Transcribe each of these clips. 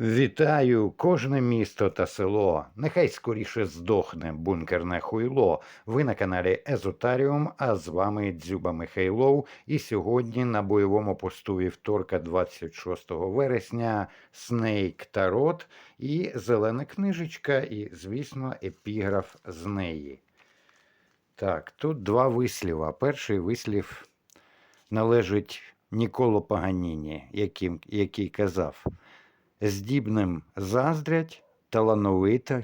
Вітаю кожне місто та село. Нехай скоріше здохне бункерне хуйло. Ви на каналі Езотаріум, а з вами Дзюба Михайлов. І сьогодні на бойовому посту вівторка 26 вересня Снейк Тарот і зелена книжечка, і, звісно, епіграф з неї. Так, тут два висліва. Перший вислів належить Ніколо Паганіні, яким, який казав. Здібним заздрять, талановита,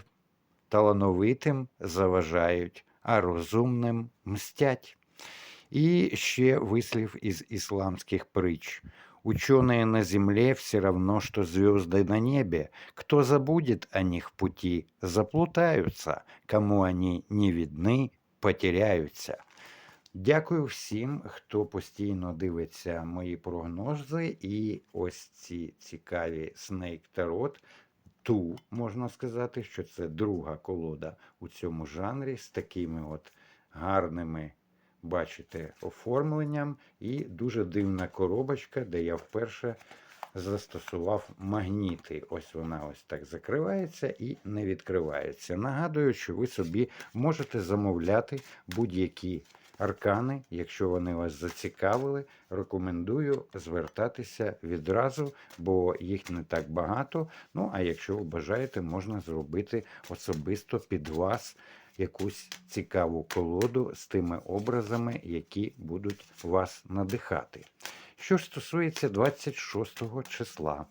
талановитим заважають, а розумним мстять. І ще вислів із исламских притч. Ученые на земле все равно, что звезды на небе. Кто забудет о них в пути, заплутаются. Кому они не видны, потеряются. Дякую всім, хто постійно дивиться мої прогнози. І ось ці цікаві Snake Tarot. Ту можна сказати, що це друга колода у цьому жанрі з такими от гарними, бачите, оформленням. І дуже дивна коробочка, де я вперше застосував магніти. Ось вона ось так закривається і не відкривається. Нагадую, що ви собі можете замовляти будь-які аркани, якщо вони вас зацікавили, рекомендую звертатися відразу, бо їх не так багато. Ну, а якщо ви бажаєте, можна зробити особисто під вас якусь цікаву колоду з тими образами, які будуть вас надихати. Що ж стосується 26 числа,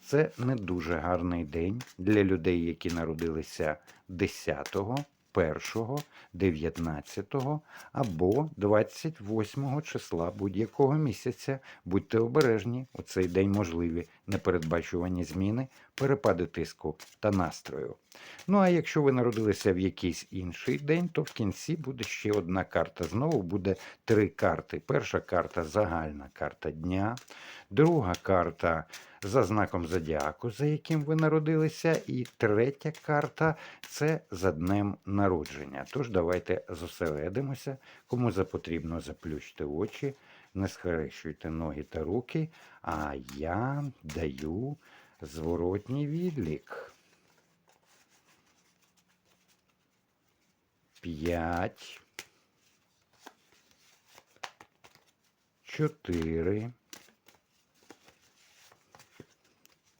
це не дуже гарний день для людей, які народилися 10, 1, 19 або 28 числа будь-якого місяця. Будьте обережні, у цей день можливі непередбачувані зміни, перепади тиску та настрою. Ну а якщо ви народилися в якийсь інший день, то в кінці буде ще одна карта. Знову буде три карти. Перша карта загальна карта дня, друга карта за знаком зодіаку, за яким ви народилися, і третя карта це за днем народження. Тож давайте зосередимося, кому потрібно заплющте очі, не схрещуйте ноги та руки, а я даю зворотній відлік. П'ять. Чотири.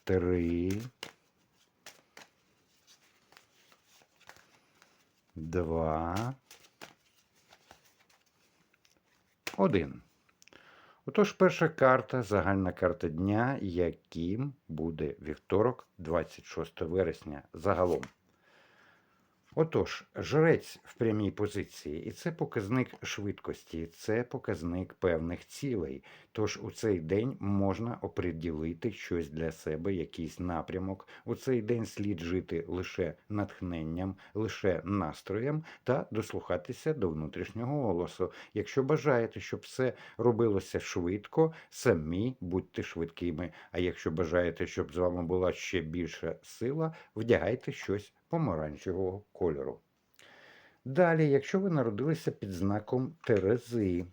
Три. Два. Один. Отож, перша карта, загальна карта дня, яким буде вівторок, 26 вересня загалом. Отож, жрець в прямій позиції, і це показник швидкості, це показник певних цілей. Тож у цей день можна оприділити щось для себе, якийсь напрямок. У цей день слід жити лише натхненням, лише настроєм та дослухатися до внутрішнього голосу. Якщо бажаєте, щоб все робилося швидко, самі будьте швидкими. А якщо бажаєте, щоб з вами була ще більша сила, вдягайте щось помаранчевого кольору. Далі, якщо ви народилися під знаком Терези,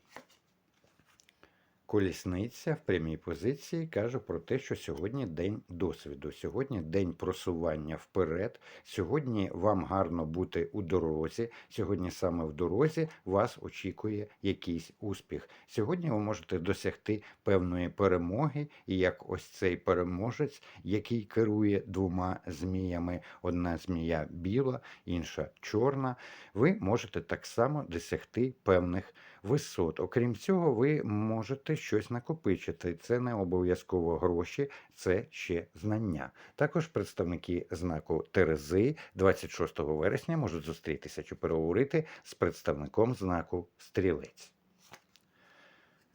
колісниця в прямій позиції каже про те, що сьогодні день досвіду, сьогодні день просування вперед. Сьогодні вам гарно бути у дорозі. Сьогодні саме в дорозі вас очікує якийсь успіх. Сьогодні ви можете досягти певної перемоги, і як ось цей переможець, який керує двома зміями: одна змія біла, інша чорна. Ви можете так само досягти певних висот. Окрім цього, ви можете щось накопичити. Це не обов'язково гроші, це ще знання. Також представники знаку Терези 26 вересня можуть зустрітися чи переговорити з представником знаку Стрілець.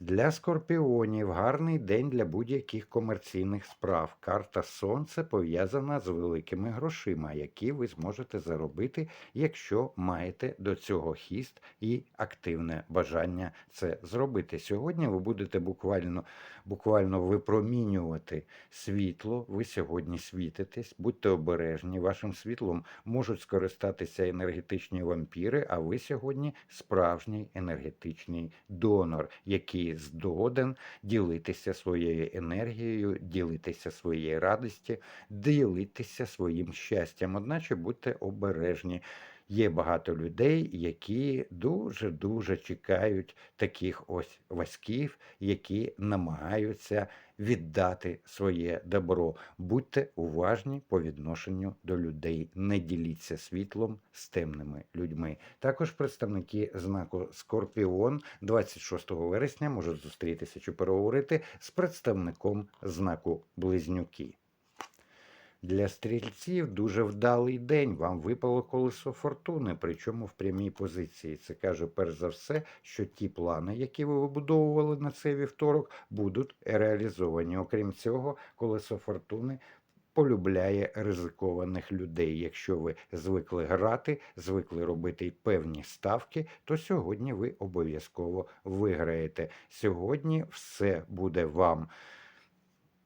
Для скорпіонів гарний день для будь-яких комерційних справ. Карта Сонце пов'язана з великими грошима, які ви зможете заробити, якщо маєте до цього хіст і активне бажання це зробити. Сьогодні ви будете буквально буквально випромінювати світло. Ви сьогодні світитесь, будьте обережні. Вашим світлом можуть скористатися енергетичні вампіри, а ви сьогодні справжній енергетичний донор, який здоден ділитися своєю енергією, ділитися своєю радості, ділитися своїм щастям. Одначе будьте обережні. Є багато людей, які дуже-дуже чекають таких ось васьків, які намагаються віддати своє добро. Будьте уважні по відношенню до людей, не діліться світлом з темними людьми. Також представники знаку Скорпіон 26 вересня можуть зустрітися чи переговорити з представником знаку Близнюки. Для стрільців дуже вдалий день. Вам випало колесо фортуни, причому в прямій позиції. Це каже, перш за все, що ті плани, які ви вибудовували на цей вівторок, будуть реалізовані. Окрім цього, колесо фортуни. Полюбляє ризикованих людей. Якщо ви звикли грати, звикли робити певні ставки, то сьогодні ви обов'язково виграєте. Сьогодні все буде вам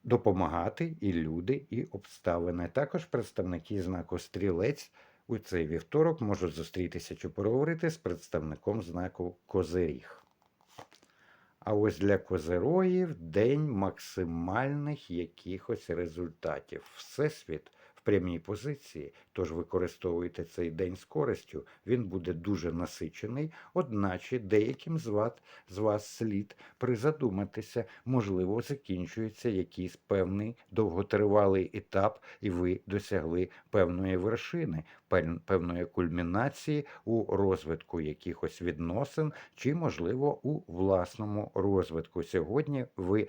допомагати і люди, і обставини. Також представники знаку стрілець у цей вівторок можуть зустрітися чи поговорити з представником знаку Козиріг. А ось для козерогів день максимальних якихось результатів. Всесвіт прямій позиції, тож використовуйте цей день з користю. Він буде дуже насичений, одначе деяким з вас, з вас слід призадуматися, можливо, закінчується якийсь певний довготривалий етап, і ви досягли певної вершини, певної кульмінації у розвитку якихось відносин, чи, можливо, у власному розвитку. Сьогодні ви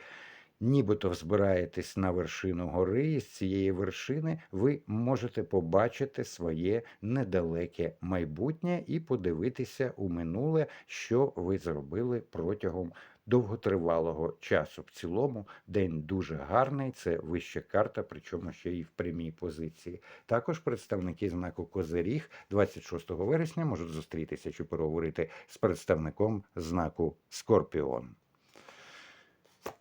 нібито взбираєтесь на вершину гори, і з цієї вершини ви можете побачити своє недалеке майбутнє і подивитися у минуле, що ви зробили протягом довготривалого часу. В цілому день дуже гарний, це вища карта, причому ще й в прямій позиції. Також представники знаку Козиріг 26 вересня можуть зустрітися чи переговорити з представником знаку Скорпіон.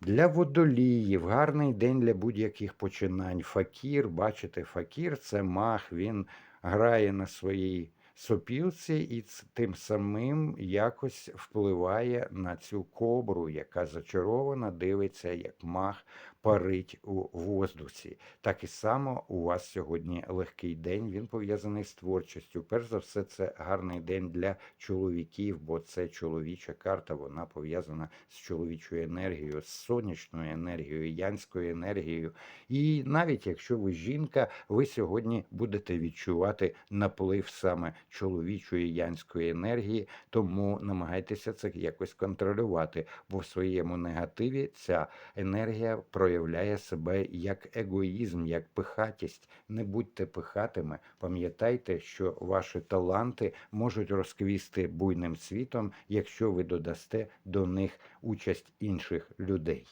Для водоліїв гарний день для будь-яких починань. Факір, бачите, факір це мах, він грає на своїй сопілці і тим самим якось впливає на цю кобру, яка зачарована, дивиться, як мах парить у воздусі. Так і само у вас сьогодні легкий день. Він пов'язаний з творчістю. Перш за все, це гарний день для чоловіків, бо це чоловіча карта. Вона пов'язана з чоловічою енергією, з сонячною енергією, янською енергією. І навіть якщо ви жінка, ви сьогодні будете відчувати наплив саме чоловічої янської енергії, тому намагайтеся це якось контролювати, бо в своєму негативі ця енергія проявляє себе як егоїзм, як пихатість. Не будьте пихатими, пам'ятайте, що ваші таланти можуть розквісти буйним світом, якщо ви додасте до них участь інших людей.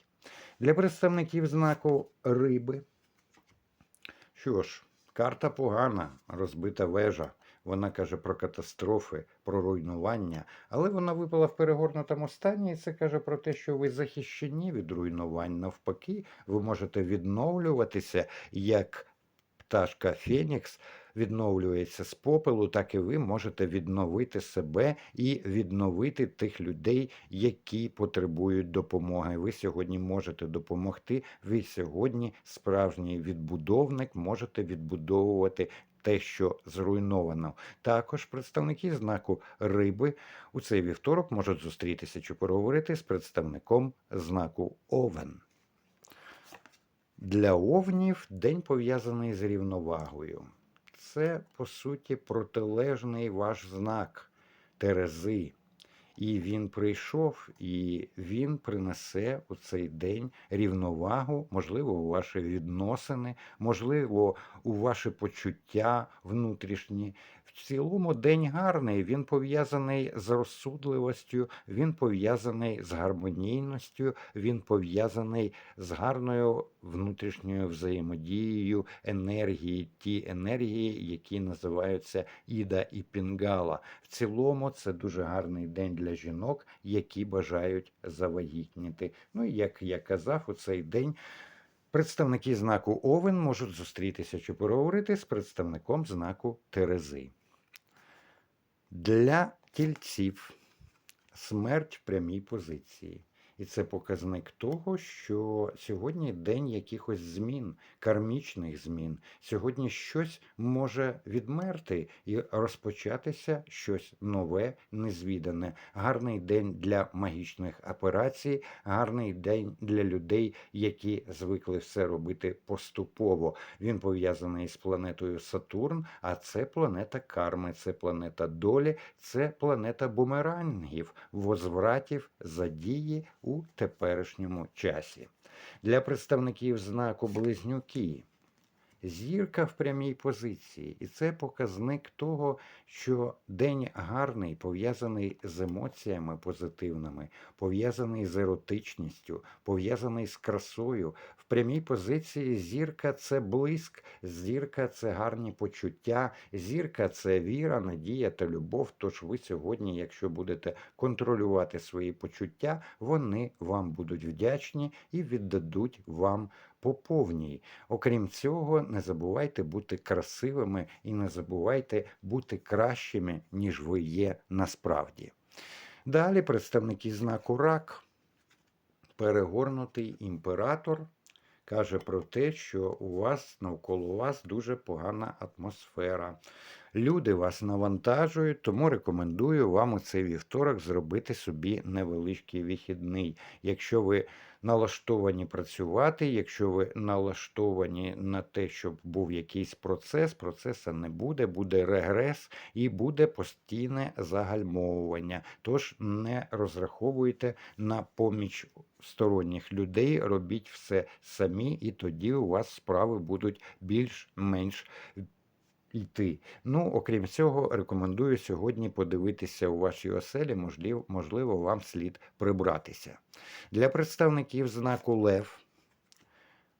Для представників знаку риби. Що ж, карта погана, розбита вежа. Вона каже про катастрофи, про руйнування, але вона випала в перегорнутому стані, і це каже про те, що ви захищені від руйнувань. Навпаки, ви можете відновлюватися як пташка Фенікс відновлюється з попелу, так і ви можете відновити себе і відновити тих людей, які потребують допомоги. Ви сьогодні можете допомогти. Ви сьогодні справжній відбудовник, можете відбудовувати. Те, що зруйновано, також представники знаку риби у цей вівторок можуть зустрітися чи поговорити з представником знаку Овен. Для овнів день пов'язаний з рівновагою. Це, по суті, протилежний ваш знак Терези. І він прийшов, і він принесе у цей день рівновагу, можливо, у ваші відносини, можливо, у ваші почуття внутрішні. В цілому день гарний, він пов'язаний з розсудливостю, він пов'язаний з гармонійністю, він пов'язаний з гарною внутрішньою взаємодією енергії, ті енергії, які називаються Іда і Пінгала. В цілому це дуже гарний день для жінок, які бажають завагітніти. Ну і як я казав, у цей день. Представники знаку Овен можуть зустрітися чи поговорити з представником знаку Терези. Для тільців смерть в прямій позиції. І це показник того, що сьогодні день якихось змін, кармічних змін. Сьогодні щось може відмерти і розпочатися щось нове, незвідане. Гарний день для магічних операцій, гарний день для людей, які звикли все робити поступово. Він пов'язаний з планетою Сатурн, а це планета карми, це планета долі, це планета бумерангів, возвратів задії у теперішньому часі. Для представників знаку Близнюки зірка в прямій позиції, і це показник того, що день гарний, пов'язаний з емоціями позитивними, пов'язаний з еротичністю, пов'язаний з красою. Прямій позиції зірка це блиск, зірка це гарні почуття, зірка це віра, надія та любов. Тож ви сьогодні, якщо будете контролювати свої почуття, вони вам будуть вдячні і віддадуть вам по повній. Окрім цього, не забувайте бути красивими і не забувайте бути кращими, ніж ви є насправді. Далі представники знаку рак, перегорнутий імператор. Каже про те, що у вас навколо вас дуже погана атмосфера. Люди вас навантажують, тому рекомендую вам у цей вівторок зробити собі невеличкий вихідний. Якщо ви налаштовані працювати, якщо ви налаштовані на те, щоб був якийсь процес, процесу не буде, буде регрес і буде постійне загальмовування. Тож не розраховуйте на поміч сторонніх людей, робіть все самі, і тоді у вас справи будуть більш-менш йти. Ну, окрім цього, рекомендую сьогодні подивитися у вашій оселі, можливо, можливо, вам слід прибратися. Для представників знаку Лев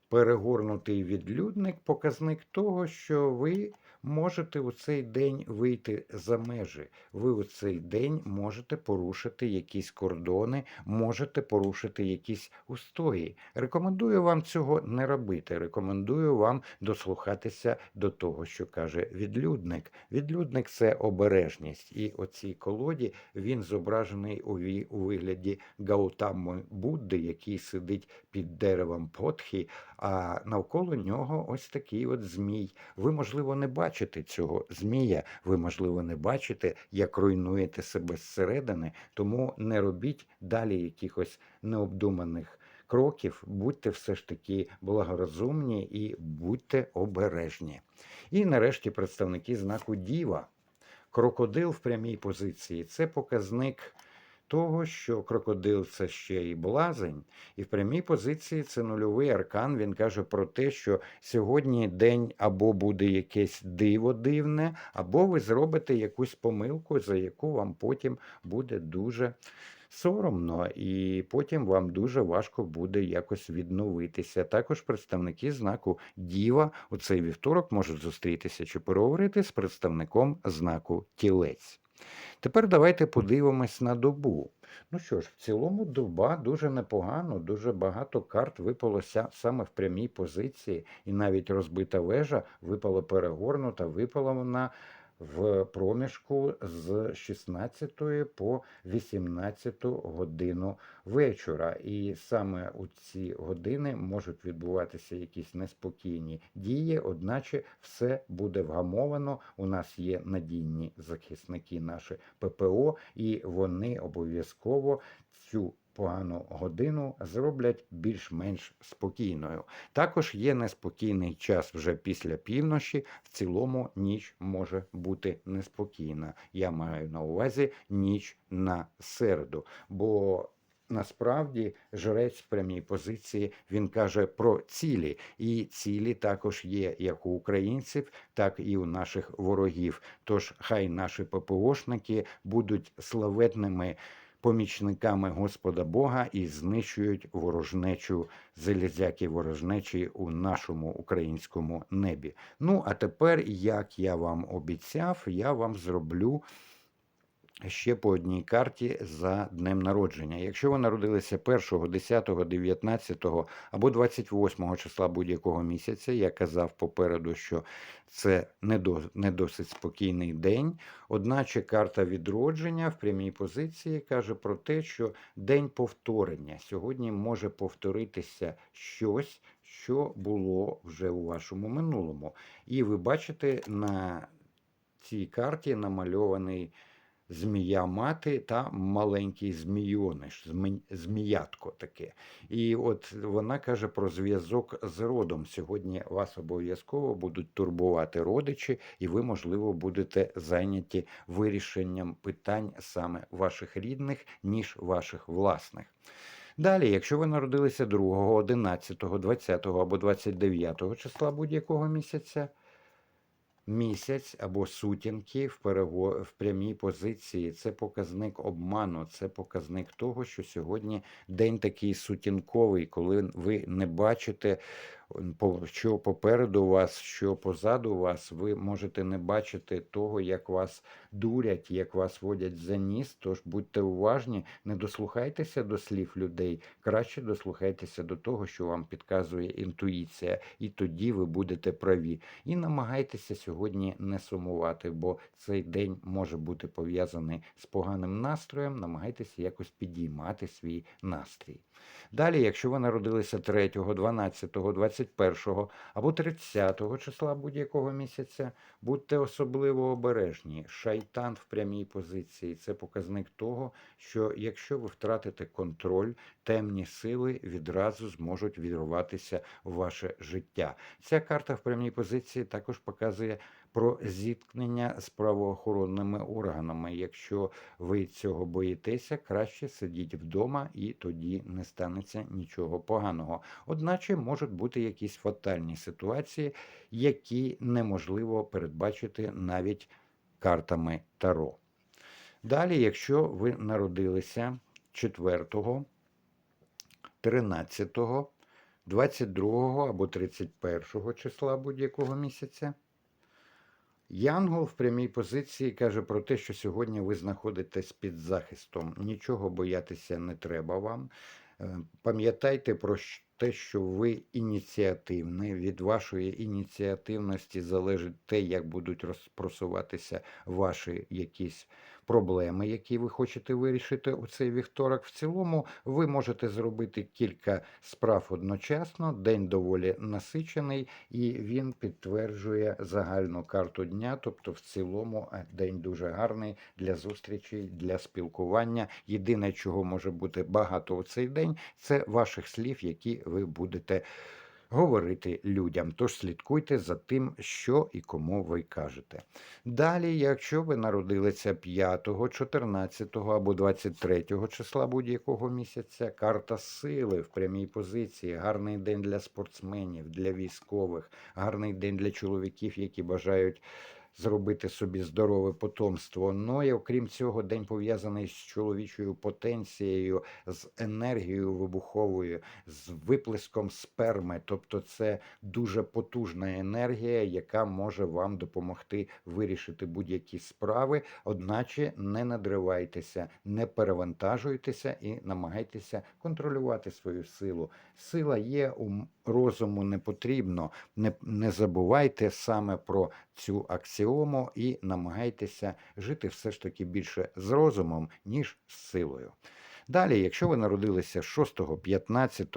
перегорнутий відлюдник показник того, що ви можете у цей день вийти за межі. Ви у цей день можете порушити якісь кордони, можете порушити якісь устої. Рекомендую вам цього не робити. Рекомендую вам дослухатися до того, що каже відлюдник. Відлюдник це обережність. І оцій колоді він зображений у вигляді Гаутами Будди, який сидить під деревом Потхі, а навколо нього ось такий от змій. Ви, можливо, не бачите цього змія, ви, можливо, не бачите, як руйнуєте себе зсередини, тому не робіть далі якихось необдуманих кроків, будьте все ж таки благорозумні і будьте обережні. І нарешті представники знаку Діва. Крокодил в прямій позиції це показник того, що крокодил це ще і блазень, і в прямій позиції це нульовий аркан. Він каже про те, що сьогодні день або буде якесь диво дивне, або ви зробите якусь помилку, за яку вам потім буде дуже. Соромно, і потім вам дуже важко буде якось відновитися. Також представники знаку Діва у цей вівторок можуть зустрітися чи переговорити з представником знаку Тілець. Тепер давайте подивимось на добу. Ну що ж, в цілому доба дуже непогано, дуже багато карт випалося саме в прямій позиції, і навіть розбита вежа випала перегорнута, випала вона в проміжку з 16 по 18 годину вечора. І саме у ці години можуть відбуватися якісь неспокійні дії, одначе все буде вгамовано. У нас є надійні захисники наші ППО, і вони обов'язково цю погану годину зроблять більш-менш спокійною. Також є неспокійний час вже після півночі. В цілому ніч може бути неспокійна. Я маю на увазі ніч на середу. бо Насправді, жрець в прямій позиції він каже про цілі, і цілі також є як у українців, так і у наших ворогів. Тож хай наші ППОшники будуть славетними помічниками Господа Бога і знищують ворожнечу залізяки ворожнечі у нашому українському небі. Ну а тепер, як я вам обіцяв, я вам зроблю ще по одній карті за днем народження. Якщо ви народилися 1, 10, 19 або 28 числа будь-якого місяця, я казав попереду, що це не, досить спокійний день. Одначе карта відродження в прямій позиції каже про те, що день повторення. Сьогодні може повторитися щось, що було вже у вашому минулому. І ви бачите на цій карті намальований змія мати та маленький змійониш, змі- зміятко таке. І от вона каже про зв'язок з родом. Сьогодні вас обов'язково будуть турбувати родичі, і ви, можливо, будете зайняті вирішенням питань саме ваших рідних, ніж ваших власних. Далі, якщо ви народилися 2, 11, 20 або 29 числа будь-якого місяця, місяць або сутінки в, перево... в прямій позиції. Це показник обману, це показник того, що сьогодні день такий сутінковий, коли ви не бачите, що попереду вас, що позаду вас, ви можете не бачити того, як вас дурять, як вас водять за ніс. Тож будьте уважні, не дослухайтеся до слів людей, краще дослухайтеся до того, що вам підказує інтуїція, і тоді ви будете праві. І намагайтеся сьогодні не сумувати, бо цей день може бути пов'язаний з поганим настроєм. Намагайтеся якось підіймати свій настрій. Далі, якщо ви народилися 3, 12, 21 або 30 числа будь-якого місяця, будьте особливо обережні. Шайтан в прямій позиції це показник того, що якщо ви втратите контроль, темні сили відразу зможуть вірватися в ваше життя. Ця карта в прямій позиції також показує про зіткнення з правоохоронними органами. Якщо ви цього боїтеся, краще сидіть вдома і тоді не станеться нічого поганого. Одначе можуть бути якісь фатальні ситуації, які неможливо передбачити навіть картами Таро. Далі, якщо ви народилися 4, 13, 22 або 31 числа будь-якого місяця, Янгол в прямій позиції каже про те, що сьогодні ви знаходитесь під захистом. Нічого боятися не треба вам. Е, Пам'ятайте про те, що ви ініціативний. Від вашої ініціативності залежить те, як будуть розпросуватися ваші якісь проблеми, які ви хочете вирішити у цей вівторок. В цілому ви можете зробити кілька справ одночасно. День доволі насичений, і він підтверджує загальну карту дня. Тобто, в цілому е, день дуже гарний для зустрічей, для спілкування. Єдине, чого може бути багато у цей день, це ваших слів, які ви будете говорити людям. Тож слідкуйте за тим, що і кому ви кажете. Далі, якщо ви народилися 5, 14 або 23 числа будь-якого місяця, карта сили в прямій позиції, гарний день для спортсменів, для військових, гарний день для чоловіків, які бажають зробити собі здорове потомство. Ну і окрім цього, день пов'язаний з чоловічою потенцією, з енергією вибуховою, з виплеском сперми. Тобто, це дуже потужна енергія, яка може вам допомогти вирішити будь-які справи. Одначе не надривайтеся, не перевантажуйтеся і намагайтеся контролювати свою силу. Сила є у розуму не потрібно. Не, не забувайте саме про цю аксіому і намагайтеся жити все ж таки більше з розумом, ніж з силою. Далі, якщо ви народилися 6, 15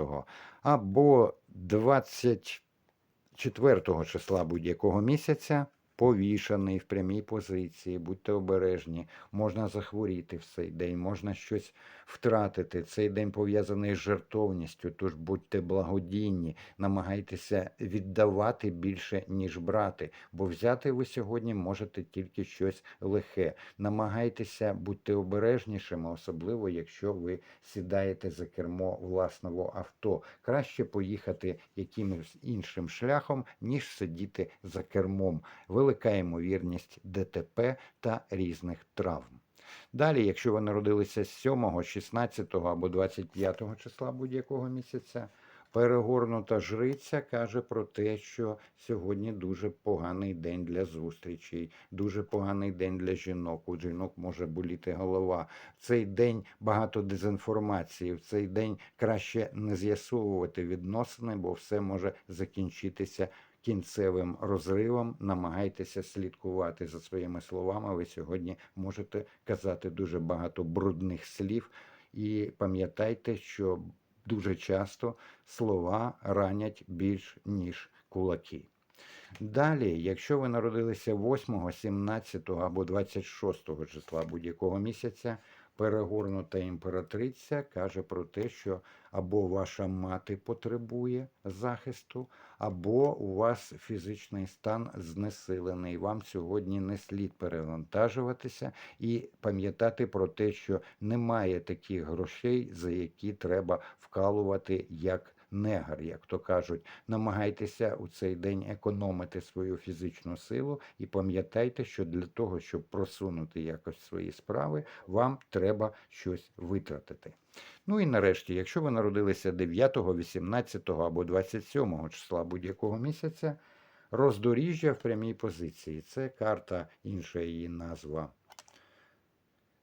або 24 числа будь-якого місяця, повішаний в прямій позиції, будьте обережні, можна захворіти в цей день, можна щось втратити. Цей день пов'язаний з жертовністю, тож будьте благодійні, намагайтеся віддавати більше, ніж брати, бо взяти ви сьогодні можете тільки щось лихе. Намагайтеся бути обережнішими, особливо якщо ви сідаєте за кермо власного авто. Краще поїхати якимось іншим шляхом, ніж сидіти за кермом. Велика ймовірність ДТП та різних травм. Далі, якщо ви народилися 7, 16 або 25 числа будь-якого місяця, Перегорнута жриця каже про те, що сьогодні дуже поганий день для зустрічей, дуже поганий день для жінок. У жінок може боліти голова. В цей день багато дезінформації. В цей день краще не з'ясовувати відносини, бо все може закінчитися кінцевим розривом. Намагайтеся слідкувати за своїми словами. Ви сьогодні можете казати дуже багато брудних слів. І пам'ятайте, що дуже часто слова ранять більш ніж кулаки. Далі, якщо ви народилися 8, 17 або 26 числа будь-якого місяця, перегорнута імператриця каже про те, що або ваша мати потребує захисту, або у вас фізичний стан знесилений. Вам сьогодні не слід перевантажуватися і пам'ятати про те, що немає таких грошей, за які треба вкалувати як негр, як то кажуть. Намагайтеся у цей день економити свою фізичну силу і пам'ятайте, що для того, щоб просунути якось свої справи, вам треба щось витратити. Ну і нарешті, якщо ви народилися 9, 18 або 27 числа будь-якого місяця, роздоріжжя в прямій позиції. Це карта, інша її назва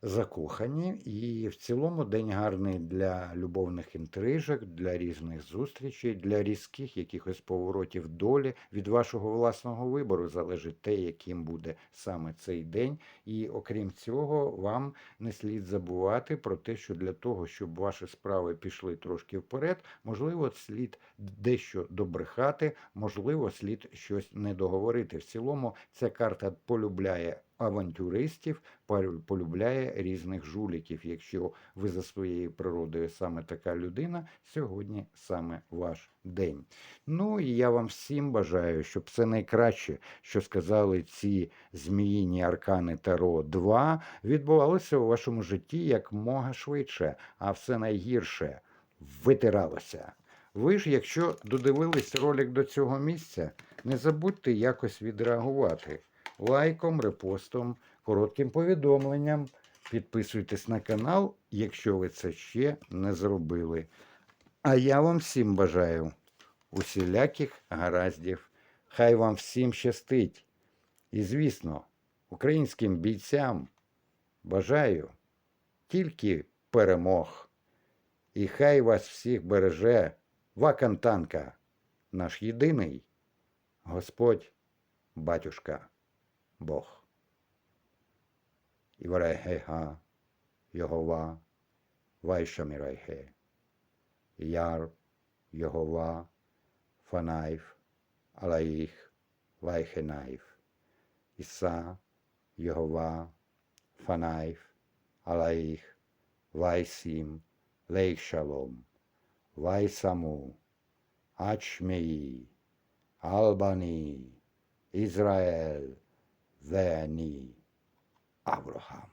закохані, і в цілому день гарний для любовних інтрижок, для різних зустрічей, для різких якихось поворотів долі. Від вашого власного вибору залежить те, яким буде саме цей день. І окрім цього, вам не слід забувати про те, що для того, щоб ваші справи пішли трошки вперед, можливо, слід дещо добрехати, можливо, слід щось не договорити. В цілому ця карта полюбляє авантюристів, полю- полюбляє різних жуліків. Якщо ви за своєю природою саме така людина, сьогодні саме ваш день. Ну і я вам всім бажаю, щоб все найкраще, що сказали ці зміїні аркани Таро 2, відбувалося у вашому житті як мога швидше, а все найгірше витиралося. Ви ж, якщо додивились ролик до цього місця, не забудьте якось відреагувати лайком, репостом, коротким повідомленням. Підписуйтесь на канал, якщо ви це ще не зробили. А я вам всім бажаю усіляких гараздів. Хай вам всім щастить. І, звісно, українським бійцям бажаю тільки перемог. І хай вас всіх береже Вакантанка, наш єдиний Господь, батюшка, Бог. Іварехеха, Йогова, Вайшамірайхе, Яр, Йогова, Фанайф, Алаїх, Вайхенайф, Іса, Йогова, Фанайф, Алаїх, Вайсім, Лейх Шалом, Вайсаму, Ачмеї, Албані, Ізраїль, their knee, Abraham.